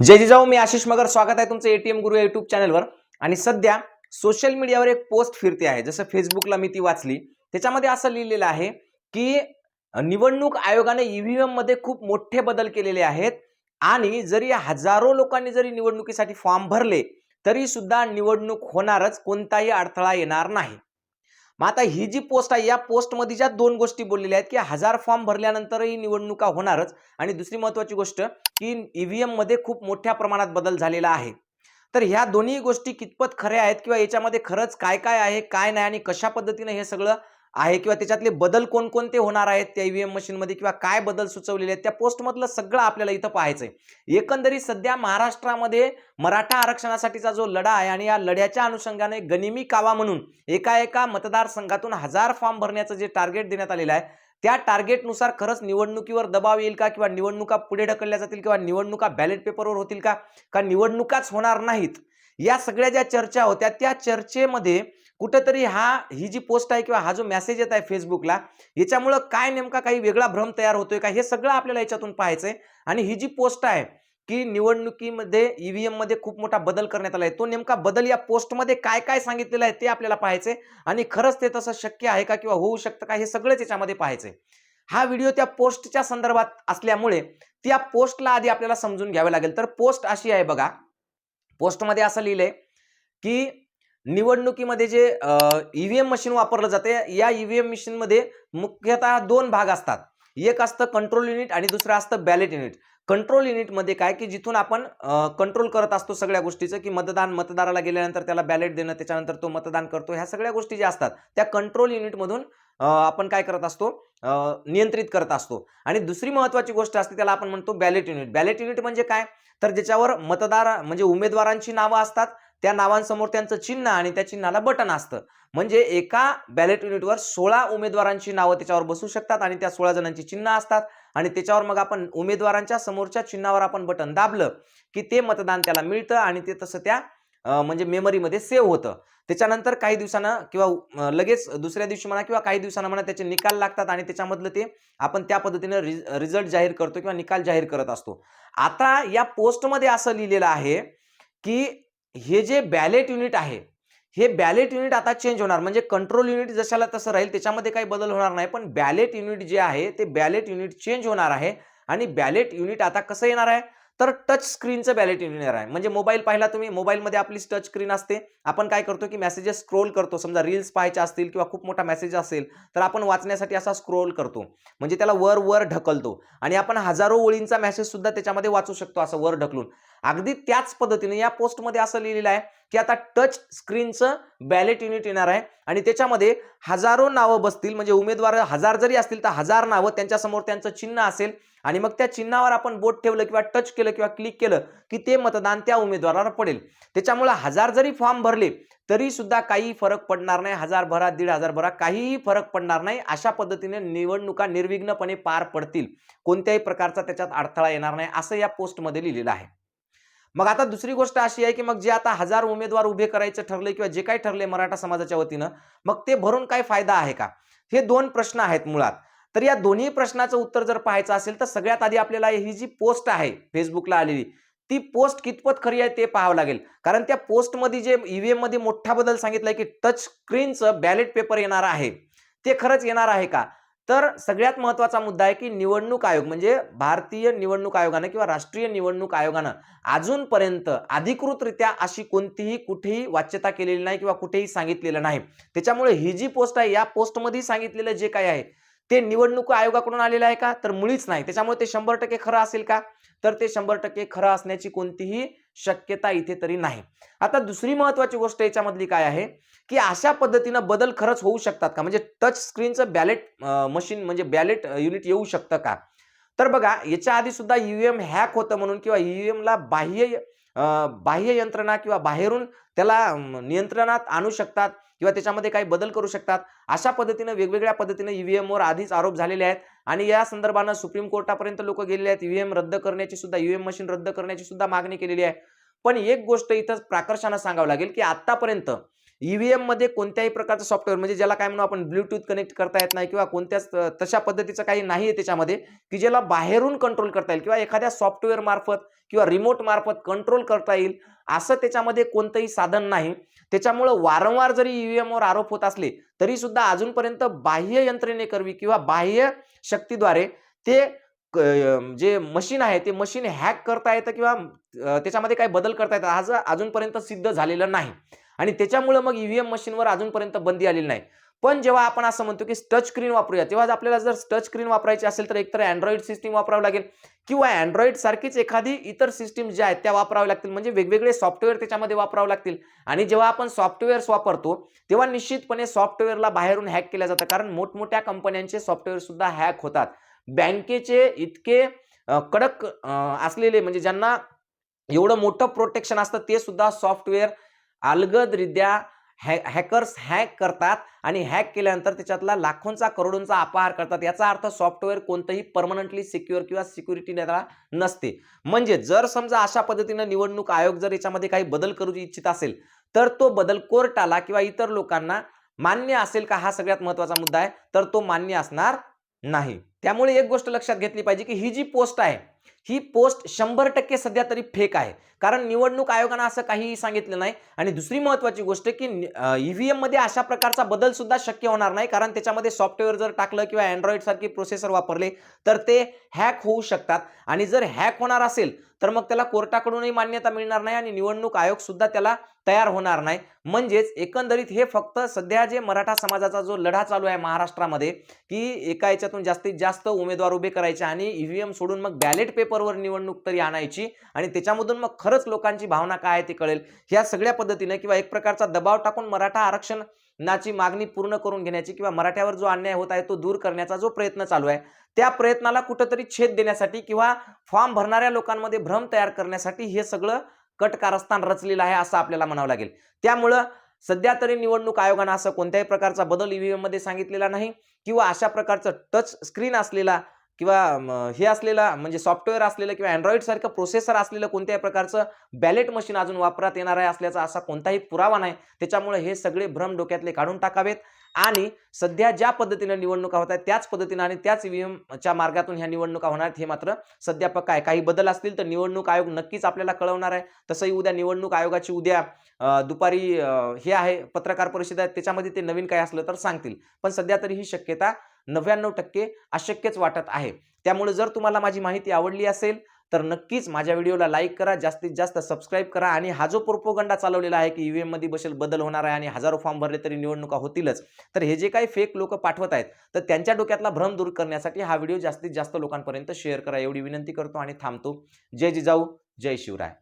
जय जिजाऊ मी आशिष मगर. स्वागत आहे तुमचं एटीएम गुरु युट्यूब चॅनलवर आणि सध्या सोशल मीडियावर एक पोस्ट फिरते आहे. जसं फेसबुकला मी ती वाचली. त्याच्यामध्ये असं लिहिलेलं आहे की निवडणूक आयोगाने ईव्हीएममध्ये खूप मोठे बदल केलेले आहेत. आणि जरी हजारो लोकांनी जरी निवडणुकीसाठी फॉर्म भरले तरी सुद्धा निवडणूक होणारच कोणताही अडथळा येणार नाही. मग आता ही जी पोस्ट आहे या पोस्टमध्ये ज्या दोन गोष्टी बोललेल्या आहेत की हजार फॉर्म भरल्यानंतरही निवडणुका होणारच. आणि दुसरी महत्वाची गोष्ट की ईव्हीएममध्ये खूप मोठ्या प्रमाणात बदल झालेला आहे. तर ह्या दोन्ही गोष्टी कितपत खऱ्या आहेत किंवा याच्यामध्ये खरंच काय काय आहे काय नाही आणि कशा पद्धतीने हे सगळं आहे किंवा त्याच्यातले बदल कोणकोणते होणार आहेत त्या ईव्हीएम मशीनमध्ये किंवा काय बदल सुचवलेले आहेत त्या पोस्टमधलं सगळं आपल्याला इथं पाहायचं आहे एकंदरीत सध्या महाराष्ट्रामध्ये मराठा आरक्षणासाठीचा जो लढा आहे आणि या लढ्याच्या अनुषंगाने गनिमी कावा म्हणून एका एका मतदारसंघातून हजार फॉर्म भरण्याचं जे टार्गेट देण्यात आलेलं आहे त्या टार्गेटनुसार खरंच निवडणुकीवर दबाव येईल का किंवा निवडणुका पुढे ढकलल्या जातील किंवा निवडणुका बॅलेट पेपरवर होतील का? का निवडणुकाच होणार नाहीत? या सगळ्या ज्या चर्चा होत्या त्या चर्चेमध्ये कुठंतरी हा ही जी पोस्ट आहे किंवा हा जो मेसेज येत आहे फेसबुकला याच्यामुळं काय नेमका काही वेगळा भ्रम तयार होतोय का? हे सगळं आपल्याला याच्यातून पाहायचं आहे आणि ही जी पोस्ट आहे की निवडणुकीमध्ये ईव्हीएममध्ये खूप मोठा बदल करण्यात आला आहे तो नेमका बदल या पोस्टमध्ये काय काय सांगितलेलं आहे ते आपल्याला पाहायचंय. आणि खरंच ते तसं शक्य आहे का किंवा होऊ शकतं का हे सगळंच याच्यामध्ये पाहायचंय. हा व्हिडिओ त्या पोस्टच्या संदर्भात असल्यामुळे त्या पोस्टला आधी आपल्याला समजून घ्यावे लागेल. तर पोस्ट अशी आहे बघा. पोस्टमध्ये असं लिहिलंय की निवडणुकीमध्ये जे ईव्हीएम मशीन वापरलं जाते या ईव्हीएम मशीनमध्ये मुख्यतः दोन भाग असतात. एक असतं कंट्रोल युनिट आणि दुसरं असतं बॅलेट युनिट कंट्रोल युनिटमध्ये काय की जिथून आपण कंट्रोल करत असतो सगळ्या गोष्टीचं की मतदान मतदाराला गेल्यानंतर त्याला बॅलेट देणं त्याच्यानंतर तो मतदान करतो ह्या सगळ्या गोष्टी ज्या असतात त्या कंट्रोल युनिटमधून आपण काय करत असतो नियंत्रित करत असतो. आणि दुसरी महत्वाची गोष्ट असते त्याला आपण म्हणतो बॅलेट युनिट बॅलेट युनिट म्हणजे काय? तर ज्याच्यावर मतदार म्हणजे उमेदवारांची नावं असतात त्या नावांसमोर त्यांचं चिन्ह आणि त्या चिन्हाला बटन असतं. म्हणजे एका बॅलेट युनिटवर सोळा उमेदवारांची नावं त्याच्यावर बसू शकतात आणि त्या सोळा जणांची चिन्ह असतात. आणि त्याच्यावर मग आपण उमेदवारांच्या समोरच्या चिन्हावर आपण बटन दाबलं की ते मतदान त्याला मिळतं आणि ते तसं त्या म्हणजे मेमरीमध्ये सेव्ह होतं. त्याच्यानंतर काही दिवसानं किंवा लगेच दुसऱ्या दिवशी म्हणा किंवा काही दिवसांना म्हणा त्याचे निकाल लागतात आणि त्याच्यामधलं ते आपण त्या पद्धतीनं रिझल्ट जाहीर करतो किंवा निकाल जाहीर करत असतो. आता या पोस्टमध्ये असं लिहिलेलं आहे की हे जे बॅलेट युनिट आहे हे बॅलेट युनिट आता चेंज होणार. म्हणजे कंट्रोल युनिट जशाला तसं राहील त्याच्यामध्ये काही बदल होणार नाही. पण बॅलेट युनिट जे आहे ते बॅलेट युनिट चेंज होणार आहे. आणि बॅलेट युनिट आता कसं येणार आहे? तर टच स्क्रीनचं बॅलेट इंजिनियर आहे. म्हणजे मोबाईल पाहिला तुम्ही मोबाईलमध्ये आपली टच स्क्रीन असते. आपण काय करतो की मेसेजेस स्क्रोल करतो. समजा रील्स पाहायच्या असतील किंवा खूप मोठा मेसेज असेल तर आपण वाचण्यासाठी असा स्क्रोल करतो. म्हणजे त्याला वर वर ढकलतो. आणि आपण हजारो ओळींचा मेसेज सुद्धा त्याच्यामध्ये वाचू शकतो असं वर ढकलून. अगदी त्याच पद्धतीने या पोस्टमध्ये असं लिहिलेलं आहे की आता टच स्क्रीनचं बॅलेट युनिट येणार आहे. आणि त्याच्यामध्ये हजारो नावं बसतील. म्हणजे उमेदवार हजार जरी असतील तर हजार नावं त्यांच्यासमोर त्यांचं चिन्ह असेल. आणि मग त्या चिन्हावर आपण बोट ठेवलं किंवा टच केलं किंवा क्लिक केलं की ते मतदान त्या उमेदवाराला पडेल. त्याच्यामुळे हजार जरी फॉर्म भरले तरी सुद्धा काही फरक पडणार नाही. हजार भरा दीड हजार भरा काहीही फरक पडणार नाही. अशा पद्धतीने निवडणुका निर्विघ्नपणे पार पडतील. कोणत्याही प्रकारचा त्याच्यात अडथळा येणार नाही असं या पोस्टमध्ये लिहिलेलं आहे. मग आता दुसरी गोष्ट अशी आहे की मग जे आता हजार उमेदवार उभे करायचं ठरले किंवा जे काही ठरले मराठा समाजाच्या वतीनं मग ते भरून काय फायदा आहे का? हे दोन प्रश्न आहेत मुळात. तर या दोन्ही प्रश्नाचं उत्तर जर पाहायचं असेल तर सगळ्यात आधी आपल्याला ही जी पोस्ट आहे फेसबुकला आलेली ती पोस्ट कितपत खरी आहे ते पाहावं लागेल. कारण त्या पोस्टमध्ये जे ईव्हीएममध्ये मोठा बदल सांगितलाय की टच स्क्रीनचं बॅलेट पेपर येणार आहे. ते खरंच येणार आहे का? तर सगळ्यात महत्त्वाचा मुद्दा आहे की निवडणूक आयोग म्हणजे भारतीय निवडणूक आयोगानं किंवा राष्ट्रीय निवडणूक आयोगानं अजूनपर्यंत अधिकृतरित्या अशी कोणतीही कुठेही वाच्यता केलेली नाही किंवा कुठेही सांगितलेलं नाही. त्याच्यामुळे ही जी पोस्ट आहे या पोस्टमध्ये सांगितलेलं जे काय आहे ते निवडणूक आयोगाकडून आलेलं आहे का? तर मुळीच नाही. त्याच्यामुळे ते शंभर टक्के खरं असेल का? तर ते शंभर टक्के खरं असण्याची कोणतीही शक्यता इथे तरी नाही. आता दुसरी महत्वाची गोष्ट याच्यामधली काय आहे? की अशा पद्धतीनं बदल खरंच होऊ शकतात का? म्हणजे टच स्क्रीनचं बॅलेट मशीन म्हणजे बॅलेट युनिट येऊ शकतं का? तर बघा याच्या आधी सुद्धा ईव्हीएम हॅक होतं म्हणून किंवा ईव्हीएमला बाह्य बाह्य यंत्रणा किंवा बाहेरून त्याला नियंत्रणात आणू शकतात. किंवा त्याच्यामध्ये काही बदल करू शकतात. अशा पद्धतीनं वेगवेगळ्या पद्धतीने ईव्हीएमवर आधीच आरोप झालेले आहेत. आणि या संदर्भानं सुप्रीम कोर्टापर्यंत लोक गेलेले आहेत. ईव्हीएम रद्द करण्याची सुद्धा ईव्हीएम मशीन रद्द करण्याची सुद्धा मागणी केलेली आहे. पण एक गोष्ट इथं प्राकर्षानं सांगावं लागेल की आतापर्यंत ईव्हीएममध्ये कोणत्याही प्रकारचं सॉफ्टवेअर म्हणजे ज्याला काय म्हणू आपण ब्लूटूथ कनेक्ट करता येत नाही किंवा कोणत्याच तशा पद्धतीचं काही नाही आहे त्याच्यामध्ये की ज्याला बाहेरून कंट्रोल करता येईल किंवा एखाद्या सॉफ्टवेअर मार्फत किंवा रिमोट मार्फत कंट्रोल करता येईल असं त्याच्यामध्ये कोणतंही साधन नाही. त्याच्यामुळं वारंवार जरी ईव्हीएमवर आरोप होत असले तरी सुद्धा अजूनपर्यंत बाह्य यंत्रणेकरवी किंवा बाह्य शक्तीद्वारे ते जे म्हणजे मशीन आहे ते मशीन हॅक करता येतं किंवा त्याच्यामध्ये काही बदल करता येतात आज अजूनपर्यंत सिद्ध झालेलं नाही. आणि त्याच्यामुळं मग ईव्हीएम मशीनवर अजूनपर्यंत बंदी आलेली नाही. पण जेव्हा आपण असं म्हणतो की टच स्क्रीन वापरूया तेव्हा आपल्याला जर टच स्क्रीन वापरायची असेल तर एकतर अँड्रॉइड सिस्टीम वापरावं लागेल किंवा अँड्रॉइड सारखीच एखादी इतर सिस्टीम ज्या आहेत त्या वापराव्या लागतील. म्हणजे वेगवेगळे सॉफ्टवेअर त्याच्यामध्ये वापरावं लागतील. आणि जेव्हा आपण सॉफ्टवेअर्स वापरतो तेव्हा निश्चितपणे सॉफ्टवेअरला बाहेरून हॅक केलं जातं कारण मोठमोठ्या कंपन्यांचे सॉफ्टवेअर सुद्धा हॅक होतात. बँकेचे इतके कडक असलेले म्हणजे ज्यांना एवढं मोठं प्रोटेक्शन असतं ते सुद्धा सॉफ्टवेअर अलगदरित्या हॅ हॅकर्स हॅक करतात आणि हॅक केल्यानंतर त्याच्यातला लाखोंचा करोडोंचा अपहार करतात. याचा अर्थ सॉफ्टवेअर कोणतंही परमनंटली सिक्युअर किंवा सिक्युरिटी त्याला नसते. म्हणजे जर समजा अशा पद्धतीनं निवडणूक आयोग जर याच्यामध्ये काही बदल करू इच्छित असेल तर तो बदल कोर्टाला किंवा इतर लोकांना मान्य असेल का हा सगळ्यात महत्त्वाचा मुद्दा आहे तर तो मान्य असणार नाही. त्यामुळे एक गोष्ट लक्षात घेतली पाहिजे की ही जी पोस्ट आहे ही पोस्ट शंभर टक्के सध्या तरी फेक आहे. कारण निवडणूक आयोगानं असं काहीही सांगितलं नाही. आणि दुसरी महत्वाची गोष्ट की ईव्हीएममध्ये अशा प्रकारचा बदल सुद्धा शक्य होणार नाही. कारण त्याच्यामध्ये सॉफ्टवेअर जर टाकलं किंवा अँड्रॉइड सारखे प्रोसेसर वापरले तर ते हॅक होऊ शकतात. आणि जर हॅक होणार असेल तर मग त्याला कोर्टाकडूनही मान्यता मिळणार नाही आणि निवडणूक आयोग सुद्धा त्याला तयार होणार नाही. म्हणजेच एकंदरीत हे फक्त सध्या जे मराठा समाजाचा जो लढा चालू आहे महाराष्ट्रामध्ये की एका याच्यातून जास्तीत जास्त जास्त उमेदवार उभे करायचे आणि ईव्हीएम सोडून मग बॅलेट पेपरवर निवडणूक तरी आणायची आणि त्याच्यामधून मग खरंच लोकांची भावना काय आहे ते कळेल. ह्या सगळ्या पद्धतीने किंवा एक प्रकारचा दबाव टाकून मराठा आरक्षणाची मागणी पूर्ण करून घेण्याची किंवा मराठ्यावर जो अन्याय होत आहे तो दूर करण्याचा जो प्रयत्न चालू आहे त्या प्रयत्नाला कुठंतरी छेद देण्यासाठी किंवा फॉर्म भरणाऱ्या लोकांमध्ये भ्रम तयार करण्यासाठी हे सगळं कट कारस्थान रचलेलं आहे असं आपल्याला म्हणावं लागेल. त्यामुळं सध्या तरी निवडणूक आयोगानं असं कोणत्याही प्रकारचा बदल ईव्हीएममध्ये सांगितलेला नाही किंवा अशा प्रकारचं टच स्क्रीन असलेला किंवा हे असलेला म्हणजे सॉफ्टवेअर असलेलं किंवा अँड्रॉइड सारखं प्रोसेसर असलेलं कोणत्याही प्रकारचं बॅलेट मशीन अजून वापरात येणार आहे असल्याचा असा कोणताही पुरावा नाही. त्याच्यामुळे हे सगळे भ्रम डोक्यातले काढून टाकावेत. आणि सध्या ज्या पद्धतीने निवडणुका होत आहेत त्याच पद्धतीनं आणि त्याच EVM मार्गातून ह्या निवडणुका होणार आहेत हे मात्र सध्या पक्का आहे काही बदल असतील तर निवडणूक आयोग नक्कीच आपल्याला कळवणार आहे. तसंही उद्या निवडणूक आयोगाची उद्या दुपारी हे आहे पत्रकार परिषद आहे त्याच्यामध्ये ते नवीन काय असलं तर सांगतील. पण सध्या तरी ही शक्यता नव्याण्णव टक्के अशक्यच वाटत आहे. त्यामुळे जर तुम्हाला माझी माहिती आवडली असेल तर नक्कीच माझ्या व्हिडिओला लाईक करा जास्तीत जास्त सबस्क्राईब करा आणि हा जो प्रोपोगंडा चालवलेला आहे की ईव्हीएममध्ये बसेल बदल होणार आहे आणि हजारो फॉर्म भरले तरी निवडणुका होतीलच तर हे जे काही फेक लोक पाठवत आहेत तर त्यांच्या डोक्यातला भ्रम दूर करण्यासाठी हा व्हिडिओ जास्तीत जास्त लोकांपर्यंत शेअर करा एवढी विनंती करतो आणि थांबतो. जय जिजाऊ जय शिवराय.